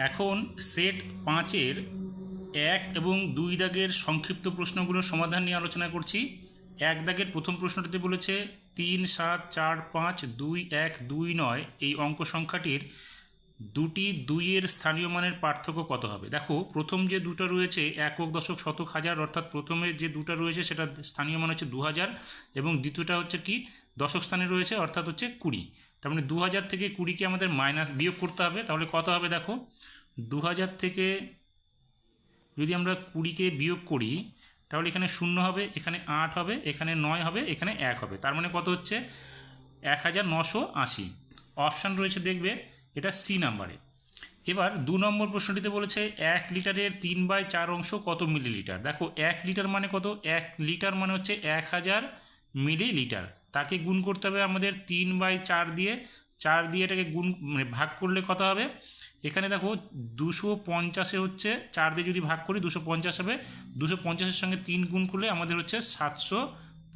এখন সেট পাঁচের এক এবং দুই দাগের সংক্ষিপ্ত প্রশ্নগুলোর সমাধান নিয়ে আলোচনা করছি। এক দাগের প্রথম প্রশ্নটিতে বলেছে, তিন, সাত, চার, পাঁচ, দুই, এক, দুই, নয় এই অঙ্ক সংখ্যাটির দুটি দুইয়ের স্থানীয় মানের পার্থক্য কত হবে? দেখো, প্রথম যে দুটো রয়েছে একক, দশক, শতক, হাজার, অর্থাৎ প্রথমে যে দুটো রয়েছে সেটা স্থানীয় মান হচ্ছে দু হাজার এবং দ্বিতীয়টা হচ্ছে কি? দশক স্থানে রয়েছে, অর্থাৎ হচ্ছে কুড়ি। তার মানে দু হাজার থেকে কুড়িকে আমাদের মাইনাস বিয়োগ করতে হবে, তাহলে কত হবে দেখো? দু হাজার থেকে যদি আমরা কুড়িকে বিয়োগ করি, তাহলে এখানে শূন্য হবে, এখানে আট হবে, এখানে নয় হবে, এখানে এক হবে। তার মানে কত হচ্ছে? এক হাজার নশো আশি। অপশান রয়েছে দেখবে, এটা সি নাম্বারে এবার দু নম্বর প্রশ্নটিতে বলেছে, এক লিটারের তিন বাই চার অংশ কত মিলিলিটার দেখো, এক লিটার মানে কত? এক লিটার মানে হচ্ছে এক হাজার মিলিলিটার তাকে গুণ করতে হবে আমাদের তিন বাই চার দিয়ে। চার দিয়ে এটাকে গুণ মানে ভাগ করলে কত হবে? এখানে দেখো দুশো পঞ্চাশে হচ্ছে চার দিয়ে যদি ভাগ করি দুশো পঞ্চাশ হবে। দুশো পঞ্চাশের সঙ্গে তিন গুণ করলে আমাদের হচ্ছে সাতশো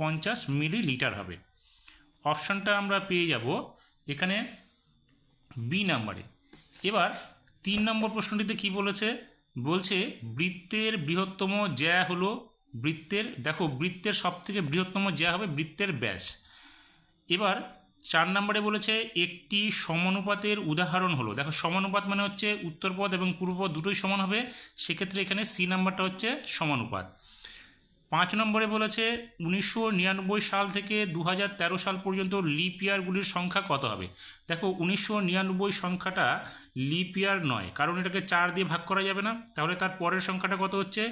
পঞ্চাশ মিলিলিটার হবে। অপশানটা আমরা পেয়ে যাব এখানে বি নাম্বারে। এবার তিন নম্বর প্রশ্নটিতে কি বলেছে? বলছে বৃত্তের বৃহত্তম জ্যা হলো বৃত্তের, দেখো বৃত্তের সব থেকে বৃহত্তম জ্যা হবে বৃত্তের ব্যাস। এবার চার নম্বরে বলেছে একটি সমানুপাতের উদাহরণ হলো। দেখো, সমানুপাত মানে হচ্ছে উত্তরপদ এবং পূর্বপদ দুটোই সমান হবে। সেক্ষেত্রে এখানে সি নাম্বারটা হচ্ছে সমানুপাত। পাঁচ নম্বরে বলেছে উনিশশো নিরানব্বই সাল থেকে দু সাল পর্যন্ত লিপ ইয়ারগুলির সংখ্যা কত হবে? দেখো, উনিশশো নিরানব্বই সংখ্যাটা লিপ ইয়ার নয়, কারণ এটাকে চার দিয়ে ভাগ করা যাবে না। তাহলে তার পরের সংখ্যাটা কত হচ্ছে?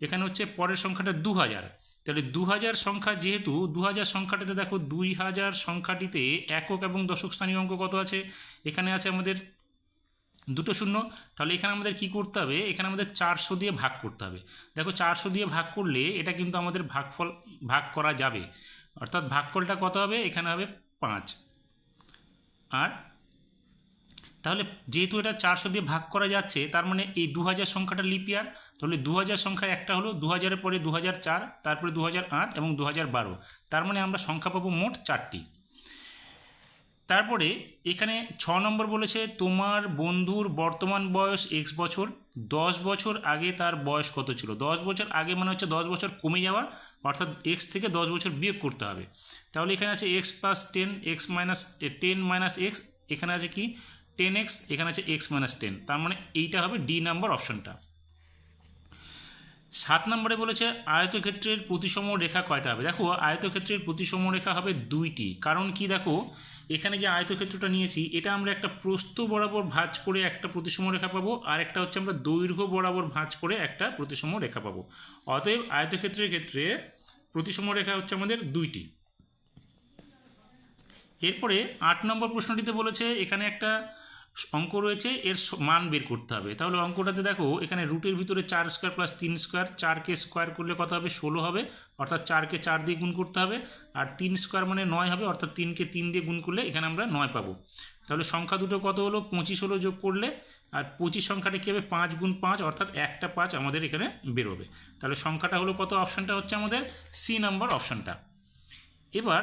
এখানে হচ্ছে পরের সংখ্যাটা দু হাজার তাহলে দু হাজার সংখ্যা যেহেতু দু হাজার সংখ্যাটাতে দেখো দুই হাজার সংখ্যাটিতে একক এবং দশক স্থানীয় অঙ্ক কত আছে? এখানে আছে আমাদের দুটো শূন্য। তাহলে এখানে আমাদের কি করতে হবে? এখানে আমাদের চারশো দিয়ে ভাগ করতে হবে। দেখো চারশো দিয়ে ভাগ করলে এটা কিন্তু আমাদের ভাগফল, ভাগ করা যাবে। অর্থাৎ ভাগফলটা কত হবে? এখানে হবে পাঁচ। আর তাহলে যেহেতু এটা চারশো দিয়ে ভাগ করা যাচ্ছে, তার মানে এই দু হাজার সংখ্যাটা লিপিয়ার তাহলে দু হাজার সংখ্যা একটা হলো দু হাজারের পরে দু চার, তারপরে দু আট এবং দু বারো। তার মানে আমরা সংখ্যা পাবো মোট চারটি। তারপরে এখানে ছ নম্বর বলেছে, তোমার বন্ধুর বর্তমান বয়স এক্স বছর, দশ বছর আগে তার বয়স কত ছিল? দশ বছর আগে মানে হচ্ছে দশ বছর কমে যাওয়া, অর্থাৎ এক্স থেকে দশ বছর বিয়োগ করতে হবে। তাহলে এখানে আছে x plus ten x minus ten minus x এখানে আছে কি? টেন এক্স এখানে আছে এক্স মাইনাস টেন তার মানে এইটা হবে ডি নাম্বার অপশনটা সাত নম্বরে বলেছে, আয়তক্ষেত্রের প্রতিসম রেখা কয়টা হবে? দেখো, আয়তক্ষেত্রের প্রতিসম রেখা হবে দুইটি। কারণ কি দেখো, এখানে যে আয়তক্ষেত্রটা নিয়েছি, এটা আমরা একটা প্রস্থ বরাবর ভাঁজ করে একটা প্রতিসম রেখা পাবো, আর একটা হচ্ছে আমরা দৈর্ঘ্য বরাবর ভাঁজ করে একটা প্রতিসম রেখা পাবো। অতএব আয়তক্ষেত্রের ক্ষেত্রে প্রতিসম রেখা হচ্ছে আমাদের দুইটি। এরপরে আট নম্বর প্রশ্নটিতে বলেছে, এখানে একটা অঙ্ক রয়েছে, এর মান বের করতে হবে। তাহলে অঙ্কটাতে দেখো, এখানে রুটের ভিতরে চার স্কোয়ার প্লাস তিন স্কোয়ার চারকে স্কোয়ার করলে কত হবে? ষোলো হবে। অর্থাৎ চারকে চার দিয়ে গুণ করতে হবে। আর তিন স্কোয়ার মানে নয় হবে, অর্থাৎ তিনকে তিন দিয়ে গুণ করলে এখানে আমরা নয় পাবো। তাহলে সংখ্যা দুটো কত হলো? পঁচিশ হলো যোগ করলে। আর পঁচিশ সংখ্যাটা কী হবে? পাঁচ গুণ পাঁচ, অর্থাৎ একটা পাঁচ আমাদের এখানে বেরোবে। তাহলে সংখ্যাটা হলো কত? অপশানটা হচ্ছে আমাদের সি নাম্বার অপশানটা এবার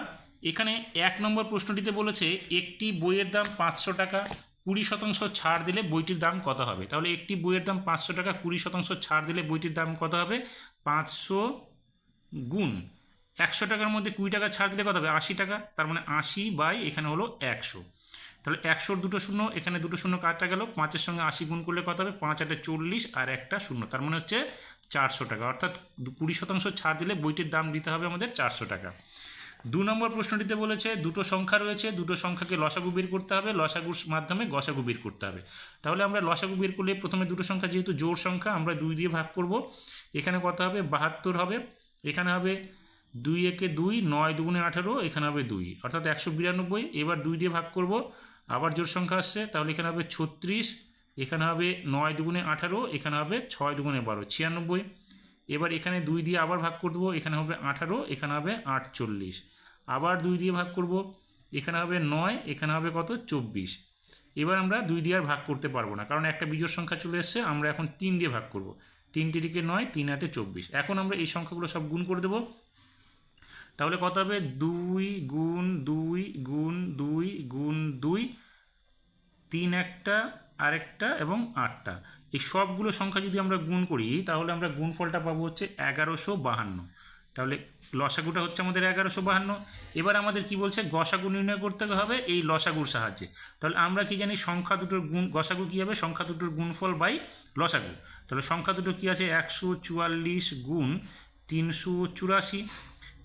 এখানে এক নম্বর প্রশ্নটিতে বলেছে, একটি বইয়ের দাম পাঁচশো টাকা। কুড়ি শতাংশ ছাড় দিলে বইটির দাম কত হবে? তাহলে একটি বইয়ের দাম পাঁচশো টাকা, কুড়ি শতাংশ ছাড় দিলে বইটির দাম কত হবে? পাঁচশো গুণ। একশো টাকার মধ্যে কুড়ি টাকা ছাড় দিলে কত হবে? আশি টাকা। তার মানে আশি বাই এখানে হলো একশো। তাহলে একশোর দুটো শূন্য, এখানে দুটো শূন্য কাটটা গেল? পাঁচের সঙ্গে আশি গুণ করলে কত হবে? পাঁচ, আটে চল্লিশ আর একটা শূন্য। তার মানে হচ্ছে চারশো টাকা। অর্থাৎ কুড়ি শতাংশ ছাড় দিলে বইটির দাম দিতে হবে আমাদের চারশো টাকা। দু নম্বর প্রশ্নটিতে বলেছে, দুটো সংখ্যা রয়েছে, দুটো সংখ্যাকে লসাগু বের করতে হবে, লসাগুর মাধ্যমে গসাগু বের করতে হবে। তাহলে আমরা লসাগু বের করলে প্রথমে দুটো সংখ্যা, যেহেতু জোর সংখ্যা, আমরা দুই দিয়ে ভাগ করব। এখানে কত হবে? বাহাত্তর হবে। এখানে হবে দুই একে দুই, নয় দুগুণে আঠেরো, এখানে হবে দুই। অর্থাৎ একশো বিরানব্বই, এবার দুই দিয়ে ভাগ করব। আবার জোর সংখ্যা আসছে, তাহলে এখানে হবে ছত্রিশ, এখানে হবে নয় দুগুণে আঠারো, এখানে হবে ছয় দুগুণে বারো, ছিয়ানব্বই। এবার এখানে দুই দিয়ে আবার ভাগ করে দেবো এখানে হবে আঠারো, এখানে হবে আটচল্লিশ। আবার দুই দিয়ে ভাগ করব, এখানে হবে নয়, এখানে হবে কত? চব্বিশ। এবার আমরা দুই দিয়ে আর ভাগ করতে পারব না, কারণ একটা বিজোড় সংখ্যা চলে এসছে, আমরা এখন তিন দিয়ে ভাগ করব। তিন তিরিকে নয়, তিন আটে চব্বিশ। এখন আমরা এই সংখ্যাগুলো সব গুণ করে দেবো। তাহলে কত হবে? দুই গুণ দুই গুণ দুই গুণ দুই, তিন একটা, আরেকটা এবং আটটা। এই সবগুলো সংখ্যা যদি আমরা গুণ করি, তাহলে আমরা গুণফলটা পাবো হচ্ছে এগারোশো বাহান্ন। তাহলে লসাগুটা হচ্ছে আমাদের এগারোশো বাহান্ন। এবার আমাদের কি বলছে? গসাগু নির্ণয় করতে হবে এই লসাগুর সাহায্যে। তাহলে আমরা কি জানি সংখ্যা দুটোর গুণ, গসাগু কী হবে? সংখ্যা দুটোর গুণফল বাই লসাগু। তাহলে সংখ্যা দুটো কী আছে? একশো চুয়াল্লিশ গুণ তিনশো চুরাশি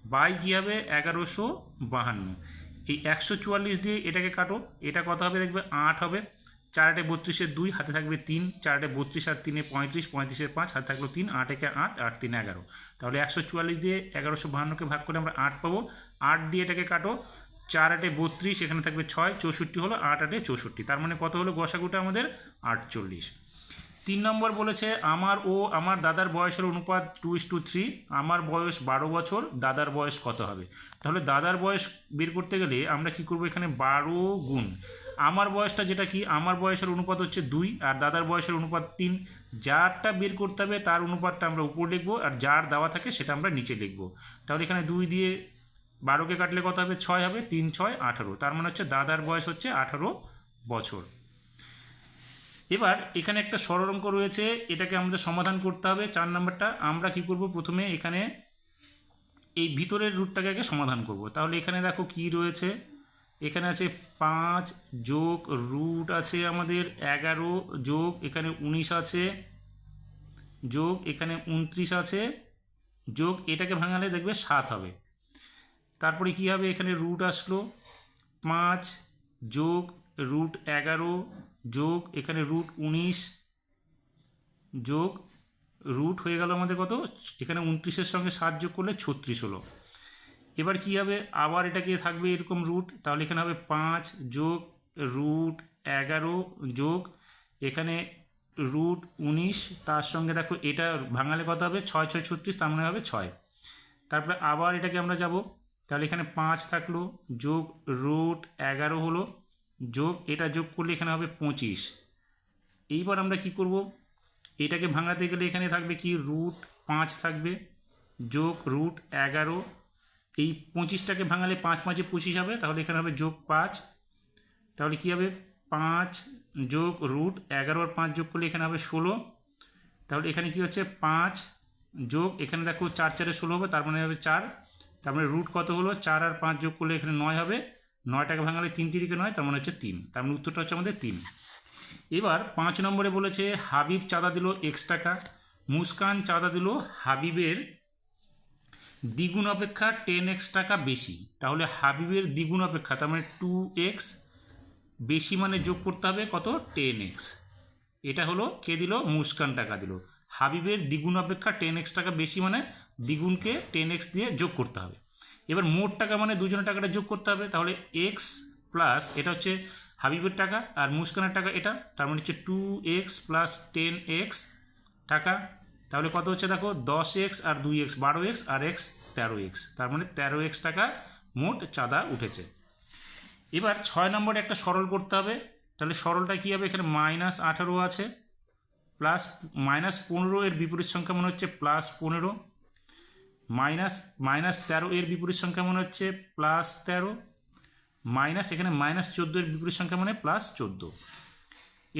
বাই কী হবে? এগারোশো বাহান্ন। এই একশো চুয়াল্লিশ দিয়ে এটাকে কাটো। এটা কত হবে দেখবে? আট হবে। চারটে বত্রিশের দুই, হাতে থাকবে তিন, চারটে বত্রিশ আর তিনে পঁয়ত্রিশ পঁয়ত্রিশের পাঁচ, হাতে থাকল তিন, আট একে আট আট তিন এগারো। তাহলে একশো চুয়াল্লিশ দিয়ে এগারোশো বাহান্নকে ভাগ করে আমরা আট পাবো। আট দিয়ে এটাকে কাটো চার আটে বত্রিশ, এখানে থাকবে ছয়, চৌষট্টি হলো আট, আটে চৌষট্টি। তার মানে কত হলো গসাগুটা আমাদের? আটচল্লিশ। তিন নম্বর বলেছে, আমার ও আমার দাদার বয়সের অনুপাত টু ইস টু থ্রি, আমার বয়স বারো বছর, দাদার বয়স কত হবে? তাহলে দাদার বয়স বের করতে গেলে আমরা কি করব এখানে? বারো গুণ। আমার বয়সটা যেটা কি, আমার বয়সের অনুপাত হচ্ছে দুই আর দাদার বয়সের অনুপাত তিন। যারটা বের করতে হবে তার অনুপাতটা আমরা উপর লিখব আর যার দেওয়া থাকে সেটা আমরা নিচে লিখব। তাহলে এখানে দুই দিয়ে বারোকে কাটলে কত হবে? ছয় হবে। তিন, ছয়, আঠারো। তার মানে হচ্ছে দাদার বয়স হচ্ছে আঠারো বছর। এবার এখানে একটা সরল অঙ্ক রয়েছে, এটাকে আমাদের সমাধান করতে হবে চার নাম্বারটা। আমরা কি করব? প্রথমে এখানে এই ভিতরের রুটটাকে আগে সমাধান করব। তাহলে এখানে দেখো কি রয়েছে? এখানে আছে পাঁচ যোগ রুট আছে আমাদের এগারো, যোগ এখানে উনিশ আছে, যোগ এখানে উনত্রিশ আছে, যোগ এটাকে ভাঙালে দেখবে সাত হবে। তারপরে কি হবে? এখানে রুট আসলো। পাঁচ যোগ রুট এগারো, যোগ এখানে রুট উনিশ, যোগ রুট হয়ে গেল আমাদের কত? এখানে উনত্রিশের সঙ্গে সাত যোগ করলে ছত্রিশ হলো। এবার কি হবে? আবার এটাকে থাকবে এরকম রুট তাহলে এখানে হবে পাঁচ যোগ রুট এগারো যোগ এখানে রুট উনিশ, তার সঙ্গে দেখো এটা ভাঙালে কত হবে? ছয় ছয়, ছত্রিশ, তার মানে হবে ছয়। তারপরে আবার এটাকে আমরা যাব। তাহলে এখানে পাঁচ থাকল, যোগ রুট এগারো হলো, যোগ এটা যোগ করলে এখানে হবে পঁচিশ। এইবার আমরা কি করব? এটাকে ভাঙাতে গেলে এখানে থাকবে কি? রুট পাঁচ থাকবে, যোগ রুট এগারো এই পঁচিশটাকে ভাঙালে পাঁচ পাঁচে পঁচিশ হবে, তাহলে এখানে হবে যোগ পাঁচ। তাহলে কী হবে? পাঁচ যোগ রুট এগারো আর পাঁচ যোগ করলে এখানে হবে ষোলো। তাহলে এখানে কি হচ্ছে? পাঁচ যোগ, এখানে দেখো চার চারে ষোলো হবে, তার মানে হবে চার। তার মানে রুট কত হলো? চার আর পাঁচ যোগ করলে এখানে নয় হবে। নয়টাকে ভাঙালে তিন তিরিকে নয়, তার মানে হচ্ছে তিন। তার মানে উত্তরটা হচ্ছে আমাদের তিন। এবার পাঁচ নম্বরে বলেছে, হাবিব চাঁদা দিল এক্স টাকা। মুস্কান চাঁদা দিল হাবিবের দ্বিগুণ অপেক্ষা টেন এক্স টাকা বেশি। তাহলে হাবিবের দ্বিগুণ অপেক্ষা, তার মানে টু এক্স বেশি মানে যোগ করতে হবে কত? টেন এক্স এটা হলো কে দিল? মুস্কান টাকা দিল। হাবিবের দ্বিগুণ অপেক্ষা টেন এক্স টাকা বেশি মানে দ্বিগুণকে টেন এক্স দিয়ে যোগ করতে হবে। এবার মোট টাকা মানে দুজনের টাকাটা যোগ করতে হবে। তাহলে এক্স প্লাস এটা হচ্ছে হাবিবের টাকা আর মুস্কানের টাকা এটা, তার মানে হচ্ছে two x plus ten x টাকা। তাহলে কত হচ্ছে দেখো? দশ এক্স আর দুই এক্স বারো এক্স আর এক্স তেরো এক্স তার মানে তেরো এক্স টাকা মোট চাঁদা উঠেছে। এবার ছয় নম্বরে একটা সরল করতে হবে। তাহলে সরলটা কী হবে? এখানে মাইনাস আঠারো আছে। প্লাস মাইনাস পনেরো এর বিপরীত সংখ্যা মনে হচ্ছে প্লাস পনেরো। মাইনাস মাইনাস তেরো এর বিপরীত সংখ্যা মনে হচ্ছে প্লাস তেরো। মাইনাস এখানে মাইনাস চোদ্দ এর বিপরীত সংখ্যা মানে প্লাস চোদ্দ।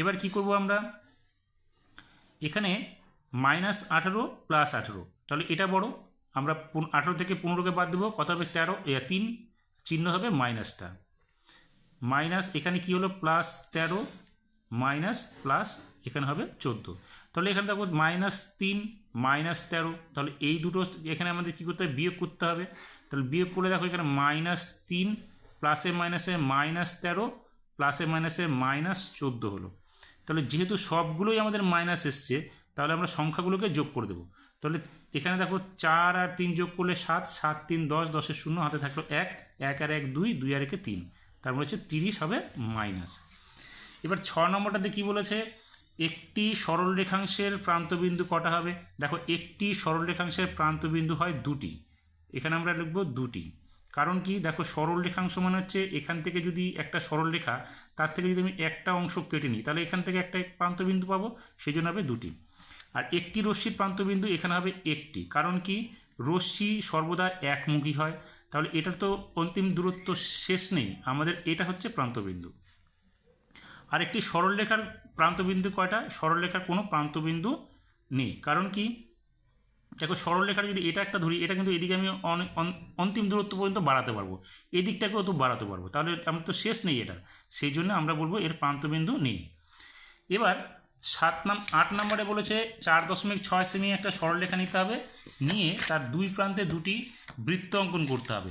এবার কি করব আমরা? এখানে মাইনাস আঠেরো প্লাস আঠেরো। তাহলে এটা বড়। আমরা আঠেরো থেকে পনেরোকে বাদ দেবো। কত হবে? তেরো। তিন। চিহ্ন হবে মাইনাসটা। মাইনাস এখানে কি হলো? প্লাস তেরো, মাইনাস প্লাস এখানে হবে চোদ্দ। তাহলে এখানে দেখো মাইনাস তিন, মাইনাস তেরো। তাহলে এই দুটো এখানে আমাদের কী করতে হবে? বিয়োগ করতে হবে। তাহলে বিয়োগ করলে দেখো এখানে মাইনাস তিন প্লাসে মাইনাসে মাইনাস তেরো প্লাসে মাইনাসে মাইনাস চোদ্দ হলো। তাহলে যেহেতু সবগুলোই আমাদের মাইনাস এসছে তাহলে আমরা সংখ্যাগুলোকে যোগ করে দেবো। তাহলে এখানে দেখো চার আর তিন যোগ করলে সাত সাত তিন দশ, দশের শূন্য, হাতে থাকল এক এক আর এক দুই দুই আর একে তিন। তারপর হচ্ছে তিরিশ হবে মাইনাস। এবার ছ নম্বরটাতে কী বলেছে? একটি সরল রেখাংশের প্রান্তবিন্দু কটা হবে? দেখো একটি সরল রেখাংশের প্রান্তবিন্দু হয় দুটি। এখানে আমরা লিখব দুটি। কারণ কি? দেখো সরল রেখাংশ মানে হচ্ছে এখান থেকে যদি একটা সরল রেখা তার থেকে যদি আমি একটা অংশ কেটে নিই, তাহলে এখান থেকে একটা প্রান্তবিন্দু পাবো সেই জন্য হবে দুটি। আর একটি রশ্মির প্রান্তবিন্দু এখানে হবে একটি। কারণ কি? রশ্মি সর্বদা একমুখী হয়। তাহলে এটার তো অন্তিম দূরত্ব শেষ নেই। আমাদের এটা হচ্ছে প্রান্তবিন্দু। আর একটি সরলরেখার প্রান্তবিন্দু কয়টা? সরলরেখার কোনো প্রান্তবিন্দু নেই। কারণ কি? দেখো, সরলরেখার যদি এটা একটা ধরি, এটা কিন্তু এদিকে আমি অন্তিম দূরত্ব পর্যন্ত বাড়াতে পারব। এদিকটাকেও তো বাড়াতে পারব। তাহলে আমার তো শেষ নেই এটা। সেই জন্য আমরা বলব এর প্রান্তবিন্দু নেই। এবার সাত নাম, আট নম্বরে বলেছে, চার দশমিক ছয় সেমি একটা সরলরেখা নিতে হবে, নিয়ে তার দুই প্রান্তে দুটি বৃত্ত অঙ্কন করতে হবে।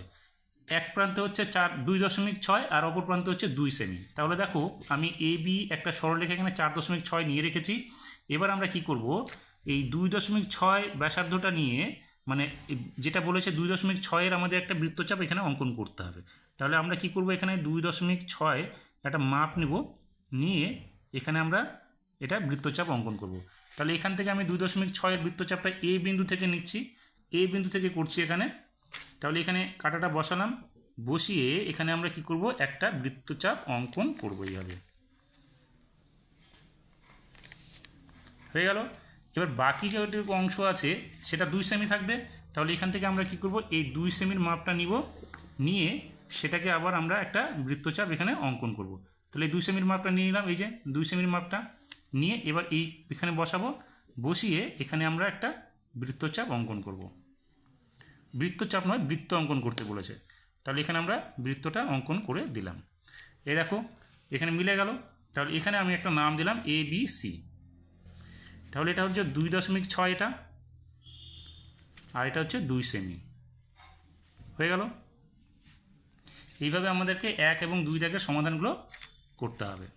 এক প্রান্তে হচ্ছে চার, দুই দশমিক ছয়, আর অপর প্রান্তে হচ্ছে দুই সেমি। তাহলে দেখো, আমি এ, বি একটা সরলরেখা এখানে চার দশমিক ছয় নিয়ে রেখেছি। এবার আমরা কি করব? এই দুই দশমিক ছয় ব্যাসার্ধটা নিয়ে মানে যেটা বলেছে দুই দশমিক ছয়ের আমাদের একটা বৃত্তচাপ এখানে অঙ্কন করতে হবে। তাহলে আমরা কি করব এখানে? দুই দশমিক ছয় একটা মাপ নেব, নিয়ে এখানে আমরা এটা বৃত্তচাপ অঙ্কন করব। তাহলে এখান থেকে আমি দুই দশমিক ছয়ের বৃত্তচাপটা এ বিন্দু থেকে নিচ্ছি। এ বিন্দু থেকে করছি এখানে। তাহলে এখানে কাটাটা বসালাম। বসিয়ে এখানে আমরা কি করব? একটা বৃত্তচাপ অঙ্কন করব এইভাবে। হয়ে গেল। এবার বাকি যেটুকু অংশ আছে, সেটা দুই সেমি থাকবে। তাহলে এখান থেকে আমরা কি করব? এই দুই সেমির মাপটা নিব। নিয়ে সেটাকে আবার আমরা একটা বৃত্তচাপ এখানে অঙ্কন করব। তাহলে দুই সেমির মাপটা নিয়ে নিলাম। এই যে দুই সেমির মাপটা। নিয়ে এবার এই এখানে বসাবো। বসিয়ে এখানে আমরা একটা বৃত্তচাপ অঙ্কন করব। বৃত্তচাপ নয়, বৃত্ত অঙ্কন করতে বলেছে। তাহলে এখানে আমরা বৃত্তটা অঙ্কন করে দিলাম। এই দেখো, এখানে মিলে গেল। তাহলে এখানে আমি একটা নাম দিলাম এ বি সি তাহলে এটা হচ্ছে দুই দশমিক ছয় এটা, আর এটা হচ্ছে দুই সেমি। হয়ে গেল? এইভাবে আমাদেরকে এক এবং দুই দাগের সমাধানগুলো করতে হবে।